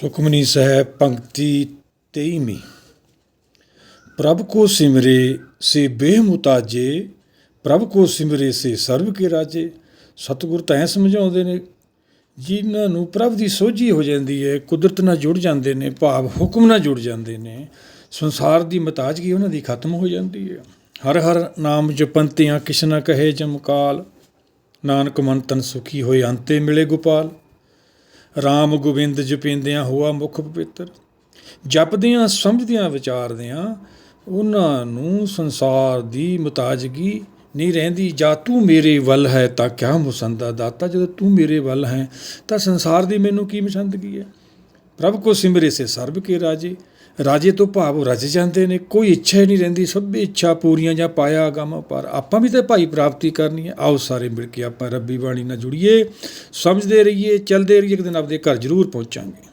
ਸੁਖਮਨੀ ਸਾਹਿਬ ਪੰਕਤੀ 23ਵੀਂ ਪ੍ਰਭ ਕੋ ਸਿਮਰੇ ਸੇ ਬੇਮੁਤਾਜੇ ਪ੍ਰਭ ਕੋ ਸਿਮਰੇ ਸੇ ਸਰਬ ਕੇ ਰਾਜੇ। ਸਤਿਗੁਰ ਤਾਂ ਐਂ ਸਮਝਾਉਂਦੇ ਨੇ, ਜਿਨ੍ਹਾਂ ਨੂੰ ਪ੍ਰਭ ਦੀ ਸੋਝੀ ਹੋ ਜਾਂਦੀ ਹੈ, ਕੁਦਰਤ ਨਾਲ ਜੁੜ ਜਾਂਦੇ ਨੇ, ਭਾਵ ਹੁਕਮ ਨਾਲ ਜੁੜ ਜਾਂਦੇ ਨੇ। ਸੰਸਾਰ ਦੀ ਮਤਾਜਗੀ ਉਹਨਾਂ ਦੀ ਖਤਮ ਹੋ ਜਾਂਦੀ ਹੈ। ਹਰ ਹਰ ਨਾਮ ਜਪੰਤਿਆਂ ਕਿਛ ਨਾ ਕਹੇ ਜਮਕਾਲ। ਨਾਨਕ ਮਨ ਤਨ ਸੁਖੀ ਹੋਏ ਅੰਤੇ ਮਿਲੇ ਗੋਪਾਲ। RAM ਗੋਬਿੰਦ ਜਪਿੰਦਿਆਂ ਹੋਆ ਮੁਖ ਪਵਿੱਤਰ। ਜਪਦਿਆਂ, ਸਮਝਦਿਆਂ, ਵਿਚਾਰਦਿਆਂ ਉਹਨਾਂ ਨੂੰ ਸੰਸਾਰ ਦੀ ਮੁਤਾਜਗੀ ਨਹੀਂ ਰਹਿੰਦੀ। ਜਾਂ ਤੂੰ ਮੇਰੇ ਵੱਲ ਹੈ ਤਾਂ ਕਿਆ ਮੁਸੰਦਾ ਦਾਤਾ? ਜਦੋਂ ਤੂੰ ਮੇਰੇ ਵੱਲ ਹੈ ਤਾਂ ਸੰਸਾਰ ਦੀ ਮੈਨੂੰ ਕੀ ਮਸੰਦਗੀ ਹੈ? ਪ੍ਰਭ ਕੋ ਸਿਮਰੇ ਸੇ ਸਰਬ ਕੇ ਰਾਜੇ। ਰਾਜੇ ਤੋਂ ਭਾਵ ਰਜ ਜਾਂਦੇ ਨੇ, ਕੋਈ ਇੱਛਾ ਹੀ ਨਹੀਂ ਰਹਿੰਦੀ, ਸਭ ਇੱਛਾ ਪੂਰੀਆਂ ਜਾਂ ਪਾਇਆ ਗਮ ਪਰ ਆਪਾਂ ਵੀ ਤਾਂ ਭਾਈ ਪ੍ਰਾਪਤੀ ਕਰਨੀ ਹੈ। ਆਓ ਸਾਰੇ ਮਿਲ ਕੇ ਆਪਾਂ ਰੱਬੀ ਬਾਣੀ ਨਾਲ ਜੁੜੀਏ, ਸਮਝਦੇ ਰਹੀਏ, ਚੱਲਦੇ ਰਹੀਏ, ਇੱਕ ਦਿਨ ਆਪਦੇ ਘਰ ਜ਼ਰੂਰ ਪਹੁੰਚਾਂਗੇ।